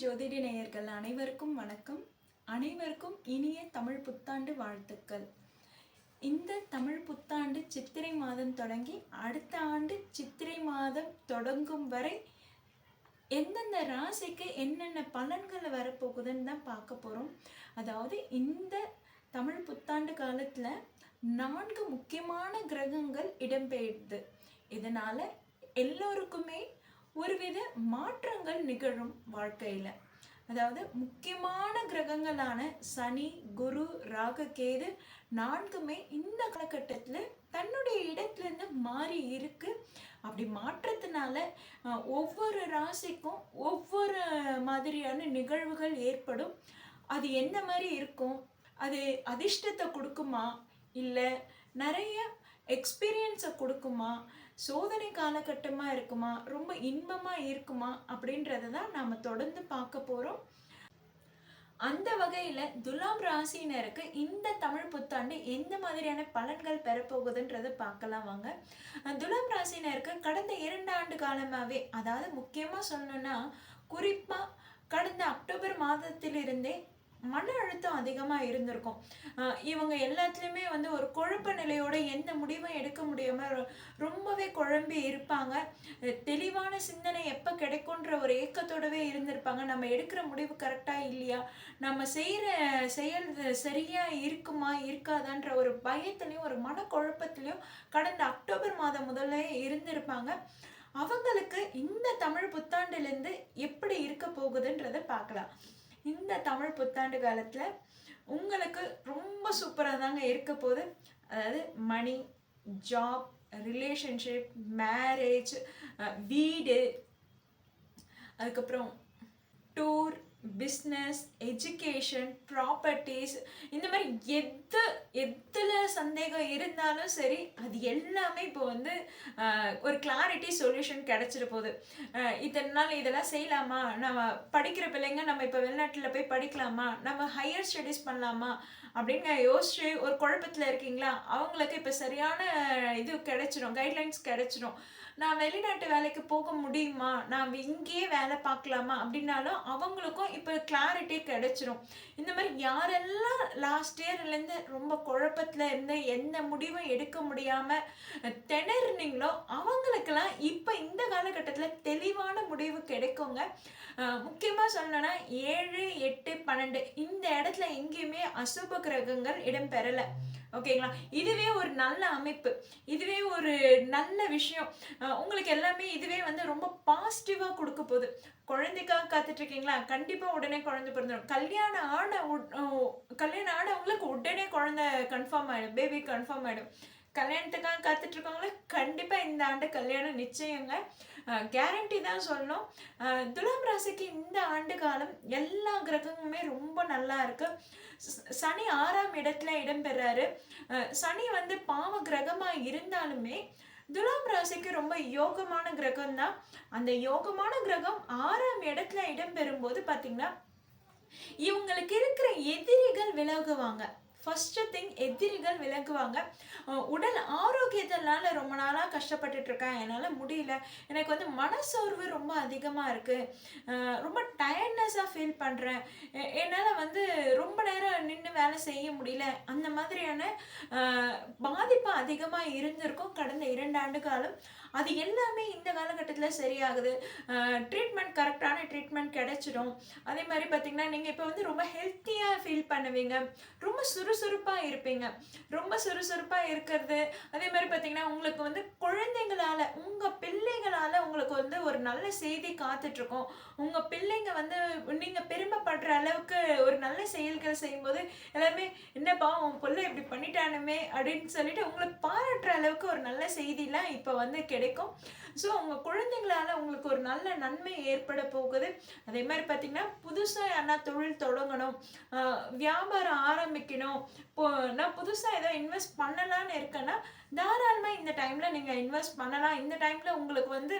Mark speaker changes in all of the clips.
Speaker 1: ஜோதிட நேயர்கள் அனைவருக்கும் வணக்கம். அனைவருக்கும் இனிய தமிழ் புத்தாண்டு வாழ்த்துக்கள். இந்த தமிழ் புத்தாண்டு சித்திரை மாதம் தொடங்கி அடுத்த ஆண்டு சித்திரை மாதம் தொடங்கும் வரை எந்தெந்த ராசிக்கு என்னென்ன பலன்கள் வரப்போகுதுன்னு தான் பார்க்க போகிறோம் அதாவது இந்த தமிழ் புத்தாண்டு காலத்தில் நான்கு முக்கியமான கிரகங்கள் இடம்பெயர்து. இதனால் எல்லோருக்குமே ஒருவித மாற்றங்கள் நிகழும் வாழ்க்கையில். அதாவது முக்கியமான கிரகங்களான சனி குரு ராககேது நான்குமே இந்த காலகட்டத்தில் தன்னுடைய இடத்துலேருந்து மாறி இருக்கு. அப்படி மாற்றத்தினால ஒவ்வொரு ராசிக்கும் ஒவ்வொரு மாதிரியான நிகழ்வுகள் ஏற்படும். அது என்ன மாதிரி இருக்கும்? அது அதிர்ஷ்டத்தை கொடுக்குமா? இல்லை நிறைய எக்ஸ்பீரியன்ஸை கொடுக்குமா? சோதனை காலகட்டமாக இருக்குமா? ரொம்ப இன்பமாக இருக்குமா? அப்படின்றத தான் நாம் தொடர்ந்து பார்க்க போகிறோம் அந்த வகையில் துலாம் ராசினருக்கு இந்த தமிழ் புத்தாண்டு எந்த மாதிரியான பலன்கள் பெறப்போகுதுன்றதை பார்க்கலாம் வாங்க. துலாம் ராசினருக்கு கடந்த இரண்டு ஆண்டு காலமாகவே அதாவது முக்கியமாக சொல்லணும்னா குறிப்பாக கடந்த அக்டோபர் மாதத்திலிருந்தே மன அழுத்தம் அதிகமாக இருந்திருக்கும். இவங்க எல்லாத்துலேயுமே வந்து ஒரு குழப்ப நிலையோட எந்த முடிவும் எடுக்க முடியாமல் ரொம்பவே குழம்பி இருப்பாங்க. தெளிவான சிந்தனை எப்போ கிடைக்குன்ற ஒரு ஏக்கத்தோடவே இருந்திருப்பாங்க. நம்ம எடுக்கிற முடிவு கரெக்டாக இல்லையா? நம்ம செய்கிற செயல் சரியாக இருக்குமா? இருக்காதான்ற ஒரு பயத்துலேயும் ஒரு மனக்குழப்பத்துலேயும் கடந்த அக்டோபர் மாதம் முதல்ல இருந்திருப்பாங்க. அவங்களுக்கு இந்த தமிழ் புத்தாண்டுலேருந்து எப்படி இருக்க போகுதுன்றதை பார்க்கலாம். இந்த தமிழ் புத்தாண்டு காலத்தில் உங்களுக்கு ரொம்ப சூப்பராக தாங்க இருக்க போது அதாவது மணி ஜாப் ரிலேஷன்ஷிப் மேரேஜ் வீடு அதுக்கப்புறம் டூர் பிஸ்னஸ் எஜுகேஷன் ப்ராப்பர்ட்டிஸ் இந்த மாதிரி எது எதில் சந்தேகம் இருந்தாலும் சரி அது எல்லாமே இப்போ வந்து ஒரு கிளாரிட்டி சொல்யூஷன் கிடச்சிட போகுது. இத்தனை நாள் இதெல்லாம் செய்யலாமா? நம்ம படிக்கிற பிள்ளைங்க நம்ம இப்போ வெளிநாட்டில் போய் படிக்கலாமா? நம்ம ஹையர் ஸ்டடீஸ் பண்ணலாமா? அப்படின்னு யோசிச்சு ஒரு குழப்பத்தில் இருக்கீங்களா? அவங்களுக்கு இப்போ சரியான இது கிடைச்சிரும் கைட்லைன்ஸ் கிடைச்சிடும் நான் வெளிநாட்டு வேலைக்கு போக முடியுமா? நான் இங்கேயே வேலை பார்க்கலாமா? அப்படின்னாலும் அவங்களுக்கும் இப்போ கிளாரிட்டி கிடைச்சிரும். இந்த மாதிரி யாரெல்லாம் லாஸ்ட் இயர்லேருந்து ரொம்ப குழப்பத்தில் இருந்து எந்த முடிவும் எடுக்க முடியாமல் திணறினீங்களோ அவங்களுக்கெல்லாம் இப்போ இந்த காலகட்டத்தில் தெளிவான முடிவு கிடைக்குங்க. முக்கியமாக சொல்லணும்னா ஏழு எட்டு பன்னெண்டு இந்த இடத்துல எங்கேயுமே அசுப கிரகங்கள் இடம்பெறலை. ஓகேங்களா? இதுவே ஒரு நல்ல அமைப்பு. இதுவே ஒரு நல்ல விஷயம். உங்களுக்கு எல்லாமே இதுவே வந்து ரொம்ப பாசிட்டிவாக கொடுக்க போகுது. குழந்தைக்காக காத்துட்டு இருக்கீங்களா கண்டிப்பாக உடனே குழந்தை பிறந்துடும் கல்யாணம் ஆன உட்- கல்யாணம் ஆனவங்களுக்கு உடனே குழந்தை கன்ஃபார்ம் ஆகிடும் பேபி கன்ஃபார்ம் ஆகிடும் கல்யாணத்துக்காக காத்துட்டு இருக்கவங்களுக்கு கண்டிப்பாக இந்த ஆண்டு கல்யாணம் நிச்சயங்க. கேரண்டி தான் சொல்லணும். துலாம் ராசிக்கு இந்த ஆண்டு காலம் எல்லா கிரகமுமே ரொம்ப நல்லா இருக்கு. சனி ஆறாம் இடத்துல இடம்பெறாரு. சனி வந்து பாவ கிரகமா இருந்தாலுமே துலாம் ராசிக்கு ரொம்ப யோகமான கிரகம் தான் அந்த யோகமான கிரகம் ஆறாம் இடத்துல இடம்பெறும்போது பார்த்தீங்கன்னா இவங்களுக்கு இருக்கிற எதிரிகள் விலகுவாங்க. ஃபஸ்ட்டு திங் எதிரிகள் விலகுவாங்க. உடல் ஆரோக்கியம் ஆரோக்கியத்தினால ரொம்ப நாளாக கஷ்டப்பட்டுட்டு இருக்கேன் என்னால் முடியல. எனக்கு வந்து மனசோர்வு ரொம்ப அதிகமாக இருக்குது ரொம்ப டயர்ட்னஸாக ஃபீல் பண்ணுறேன் என்னால் வந்து ரொம்ப நேரம் நின்று வேலை செய்ய முடியல. அந்த மாதிரியான பாதிப்பு அதிகமாக இருந்திருக்கும். கடந்த இரண்டு ஆண்டு காலம். அது எல்லாமே இந்த காலகட்டத்தில் சரியாகுது. ட்ரீட்மெண்ட் கரெக்டான ட்ரீட்மெண்ட் கிடைச்சிடும். அதே மாதிரி பார்த்திங்கன்னா நீங்கள் இப்போ வந்து ரொம்ப ஹெல்த்தியாக ஃபீல் பண்ணுவீங்க. ரொம்ப சுறுசுறுப்பாக இருப்பீங்க. ரொம்ப சுறுசுறுப்பாக இருக்கிறது. அதே மாதிரி பார்த்தீங்கன்னா உங்களுக்கு வந்து குழந்தைங்களால உங்கள் பிள்ளை வந்து ஒரு நல்ல செய்தி காத்துட்ருக்கோம். உங்கள் பிள்ளைங்க வந்து நீங்கள் பெருமைப்படுற அளவுக்கு ஒரு நல்ல செயல்கள் செய்யும்போது எல்லாமே என்னப்பா உன் பிள்ளை இப்படி பண்ணிட்டானுமே அப்படின்னு சொல்லிட்டு உங்களை பாராட்டுற அளவுக்கு ஒரு நல்ல செய்திலாம் இப்போ வந்து கிடைக்கும். ஸோ உங்கள் குழந்தைங்களால உங்களுக்கு ஒரு நல்ல நன்மை ஏற்பட போகுது. அதே மாதிரி பார்த்திங்கன்னா புதுசாக யாருன்னா தொழில் தொடங்கணும் வியாபாரம் ஆரம்பிக்கணும் இப்போ நான் புதுசாக ஏதோ இன்வெஸ்ட் பண்ணலான்னு இருக்கேன்னா தாராளமாக இந்த டைமில் நீங்கள் இன்வெஸ்ட் பண்ணலாம். இந்த டைமில் உங்களுக்கு வந்து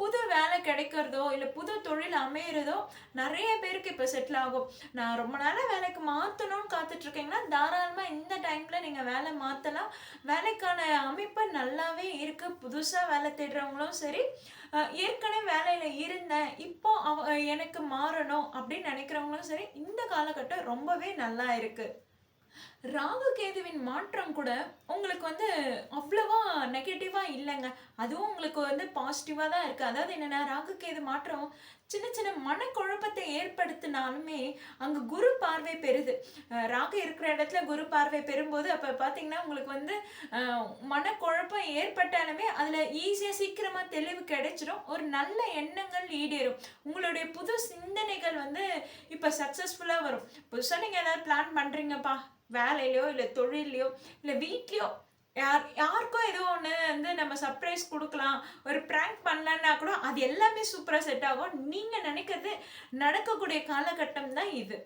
Speaker 1: புது வேலை கிடைக்கிறதோ இல்லை புது தொழில் அமையிறதோ நிறைய பேருக்கு இப்போ செட்டில் ஆகும். நான் ரொம்ப நாளாக வேலைக்கு மாற்றணும்னு காத்துட்டு இருக்கீங்கன்னா தாராளமாக இந்த டைமில் நீங்கள் வேலை மாற்றலாம் வேலைக்கான அமைப்பு நல்லாவே இருக்குது புதுசாக வேலை தேடுறவங்களும் சரி. ஏற்கனவே வேலையில் இருந்தேன். இப்போ அவ எனக்கு மாறணும் அப்படின்னு நினைக்கிறவங்களும் சரி இந்த காலகட்டம் ரொம்பவே நல்லா இருக்குது ராகு கேதுவின் மாற்றம் கூட உங்களுக்கு வந்து அவ்வளவா நெகட்டிவா இல்லைங்க. அதுவும் உங்களுக்கு வந்து பாசிட்டிவா தான் இருக்கு. அதாவது என்னன்னா ராகு கேது மாற்றம் சின்ன சின்ன மனக்குழப்பத்தை ஏற்படுத்தினாலுமே அங்க குரு பார்வை பெறுது. ராகு இருக்கிற இடத்துல குரு பார்வை பெறும்போது அப்ப பாத்தீங்கன்னா உங்களுக்கு வந்து மனக்குழப்பம் ஏற்பட்டாலுமே அதுல ஈஸியா சீக்கிரமா தெளிவு கிடைச்சிடும் ஒரு நல்ல எண்ணங்கள் ஈடேறும். உங்களுடைய புது சிந்தனைகள் வந்து இப்ப சக்சஸ்ஃபுல்லா வரும். புதுசாக நீங்க ஏதாவது பிளான் பண்றீங்கப்பா. வேலையிலையோ இல்லை தொழிலையோ இல்லை வீட்லேயோ யார் யாருக்கும் ஏதோ ஒன்று வந்து நம்ம சர்ப்ரைஸ் கொடுக்கலாம் ஒரு ப்ராங்க் பண்ணலன்னா கூட அது எல்லாமே சூப்பராக செட் ஆகும். நீங்கள் நினைக்கிறது நடக்கக்கூடிய காலகட்டம் தான் இது.